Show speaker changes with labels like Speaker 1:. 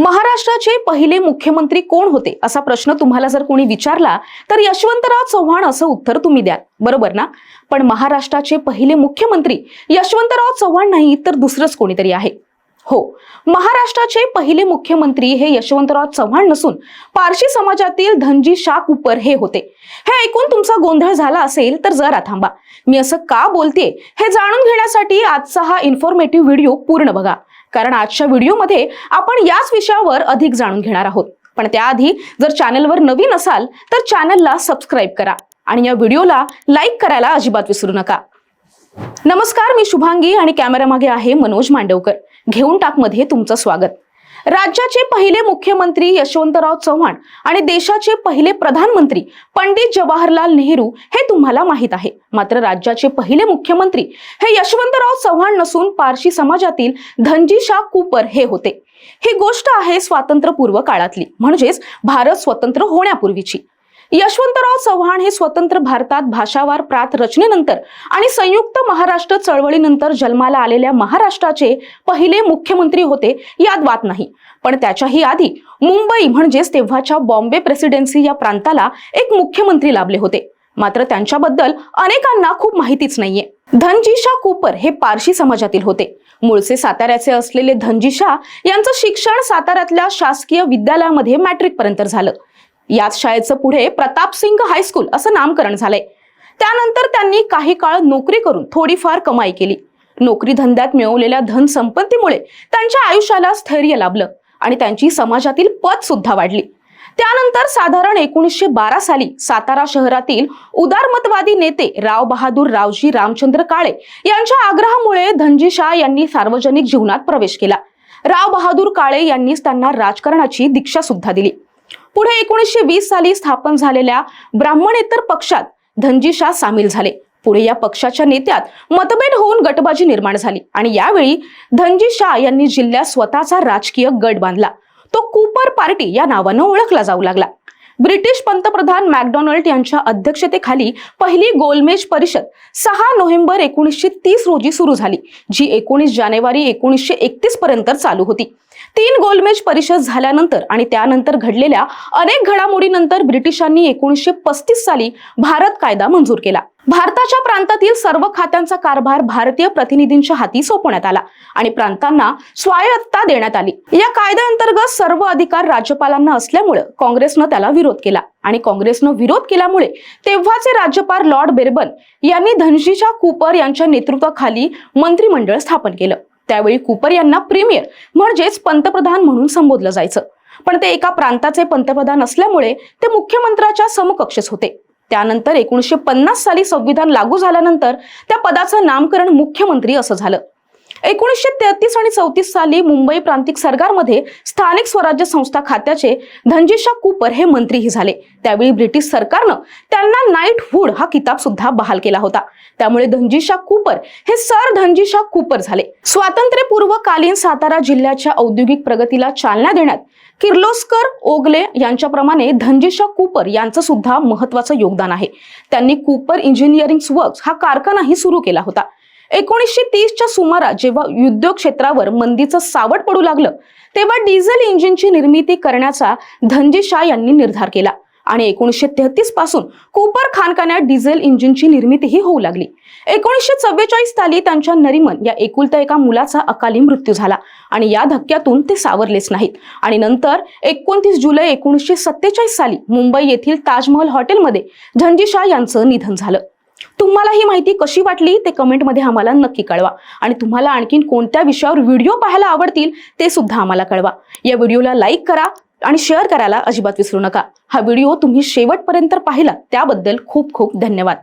Speaker 1: महाराष्ट्राचे पहिले मुख्यमंत्री कोण होते? असा प्रश्न तुम्हाला जर कोणी विचारला तर यशवंतराव चव्हाण असं उत्तर तुम्ही द्याल. बरोबर ना? पण महाराष्ट्राचे पहिले मुख्यमंत्री यशवंतराव चव्हाण नाही तर दुसरंच कोणीतरी आहे. हो. महाराष्ट्राचे पहिले मुख्यमंत्री हे यशवंतराव चव्हाण नसून पारशी समाजातील धनजी शाह कुपर हे होते. हे ऐकून तुमचा गोंधळ झाला असेल तर जरा थांबा. मी असं का बोलते हे जाणून घेण्यासाठी आजचा हा इन्फॉर्मेटिव्ह व्हिडिओ पूर्ण बघा. कारण आजच्या व्हिडिओमध्ये आपण याच विषयावर अधिक जाणून घेणार आहोत. पण त्याआधी जर चॅनलवर नवीन असाल तर चॅनलला सबस्क्राईब करा आणि या व्हिडिओला लाईक करायला अजिबात विसरू नका. नमस्कार मी शुभांगी आणि कॅमेरामागे आहे मनोज मांडवकर. घेऊन टाकमध्ये तुमचं स्वागत. राज्याचे पहिले मुख्यमंत्री यशवंतराव चव्हाण आणि देशाचे पहिले प्रधानमंत्री पंडित जवाहरलाल नेहरू हे तुम्हाला माहीत आहे. मात्र राज्याचे पहिले मुख्यमंत्री हे यशवंतराव चव्हाण नसून पारशी समाजातील धनजी शाह कुपर हे होते. ही गोष्ट आहे स्वातंत्र्यपूर्व काळातली. म्हणजेच भारत स्वतंत्र होण्यापूर्वीची. यशवंतराव चव्हाण हे स्वतंत्र भारतात भाषावार प्रात रचनेनंतर आणि संयुक्त महाराष्ट्र चळवळीनंतर जन्माला आलेल्या महाराष्ट्राचे पहिले मुख्यमंत्री होते यात वाद नाही. पण त्याच्याही आधी मुंबई म्हणजेच तेव्हाच्या बॉम्बे प्रेसिडेन्सी या प्रांताला एक मुख्यमंत्री लाभले होते. मात्र त्यांच्याबद्दल अनेकांना खूप माहितीच नाहीये. धनजीशा कुपर हे पारशी समाजातील होते. मूळचे साताऱ्याचे असलेले धनजीशा यांचं शिक्षण साताऱ्यातल्या शासकीय विद्यालयामध्ये मॅट्रिक पर्यंत झालं. याच शाळेचं पुढे प्रतापसिंग हायस्कूल असं नामकरण झालंय. त्यानंतर त्यांनी काही काळ नोकरी करून थोडीफार कमाई केली. नोकरी धंद्यात मिळवलेल्या धन संपत्तीमुळे त्यांच्या आयुष्याला स्थैर्य लाभलं आणि त्यांची समाजातील पद सुद्धा वाढली. त्यानंतर साधारण एकोणीसशे बारा साली सातारा शहरातील उदारमतवादी नेते राव बहादूर रावजी रामचंद्र काळे यांच्या आग्रहामुळे धनजी शाह यांनी सार्वजनिक जीवनात प्रवेश केला. राव बहादूर काळे यांनीच त्यांना राजकारणाची दीक्षा सुद्धा दिली. पुढे एकोणीसशे वीस साली स्थापन झालेल्या ब्राह्मणेतर पक्षात धनजी शाह सामील झाले. पुढे या पक्षाच्या नेत्यात मतभेद होऊन गटबाजी निर्माण झाली आणि यावेळी धनजी शाह यांनी जिल्ह्यात स्वतःचा राजकीय गट बांधला. तो कूपर पार्टी या नावानं ओळखला जाऊ लागला. ब्रिटिश पंतप्रधान मॅकडॉनल्ड यांच्या अध्यक्षतेखाली पहिली गोलमेज परिषद सहा नोव्हेंबर एकोणीसशे तीस रोजी सुरू झाली जी एकोणीस जानेवारी एकोणीसशे एकतीस पर्यंत चालू होती. तीन गोलमेज परिषद झाल्यानंतर आणि त्यानंतर घडलेल्या अनेक घडामोडीनंतर ब्रिटिशांनी एकोणीसशे पस्तीस साली भारत कायदा मंजूर केला. भारताच्या प्रांतातील सर्व खात्यांचा कारभार भारतीय प्रतिनिधींच्या हाती सोपवण्यात आला आणि प्रांतांना स्वायत्ता देण्यात आली. या कायद्याअंतर्गत सर्व अधिकार राज्यपालांना असल्यामुळे काँग्रेसनं त्याला विरोध केला आणि काँग्रेसनं विरोध केल्यामुळे तेव्हाचे राज्यपाल लॉर्ड बेरबन यांनी धनशीच्या कुपर यांच्या नेतृत्वाखाली मंत्रिमंडळ स्थापन केलं. त्यावेळी कुपर यांना प्रीमियर म्हणजेच पंतप्रधान म्हणून संबोधलं जायचं. पण ते एका प्रांताचे पंतप्रधान असल्यामुळे ते मुख्यमंत्र्याच्या समकक्षच होते. त्यानंतर एकोणीसशे पन्नास साली संविधान लागू झाल्यानंतर त्या पदाचं नामकरण मुख्यमंत्री असं झालं. एकोणीसशे तेहतीस आणि चौतीस साली मुंबई प्रांतिक सरकारमध्ये स्थानिक स्वराज्य संस्था खात्याचे धनजीशा कुपर हे मंत्रीही झाले. त्यावेळी ब्रिटिश सरकारनं त्यांना नाईटहुड हा किताब सुद्धा बहाल केला होता. त्यामुळे धनजीशा कुपर हे सर धनजीशा कुपर झाले. स्वातंत्र्यपूर्व कालीन सातारा जिल्ह्याच्या औद्योगिक प्रगतीला चालना देण्यात किर्लोस्कर ओगले यांच्याप्रमाणे धनजीशा कुपर यांचं सुद्धा महत्वाचं योगदान आहे. त्यांनी कुपर इंजिनिअरिंग वर्क्स हा कारखानाही सुरू केला होता. एकोणीसशे तीसच्या सुमारास जेव्हा उद्योग क्षेत्रावर मंदीचं सावट पडू लागलं तेव्हा डिझेल इंजिनची निर्मिती करण्याचा धनजी शाह यांनी निर्धार केला. आणि एकोणीसशे तेहतीसपासून कुपर खानखान्यात डिझेल इंजिनची निर्मितीही होऊ लागली. एकोणीसशे चव्वेचाळीस साली त्यांच्या नरिमन या एकुलत्या एका मुलाचा अकाली मृत्यू झाला आणि या धक्क्यातून ते सावरलेच नाहीत. आणि नंतर एकोणतीस जुलै एकोणीसशे सत्तेचाळीस साली मुंबई येथील ताजमहल हॉटेलमध्ये धनजी शाह यांचं निधन झालं. तुम्हाला ही माहिती कशी वाटली ते कमेंटमध्ये आम्हाला नक्की कळवा. आणि तुम्हाला आणखीन कोणत्या विषयावर व्हिडिओ पाहायला आवडतील ते सुद्धा आम्हाला कळवा. या व्हिडिओला लाईक करा आणि शेअर करायला अजिबात विसरू नका. हा व्हिडिओ तुम्ही शेवटपर्यंत पाहिला त्याबद्दल खूप खूप धन्यवाद.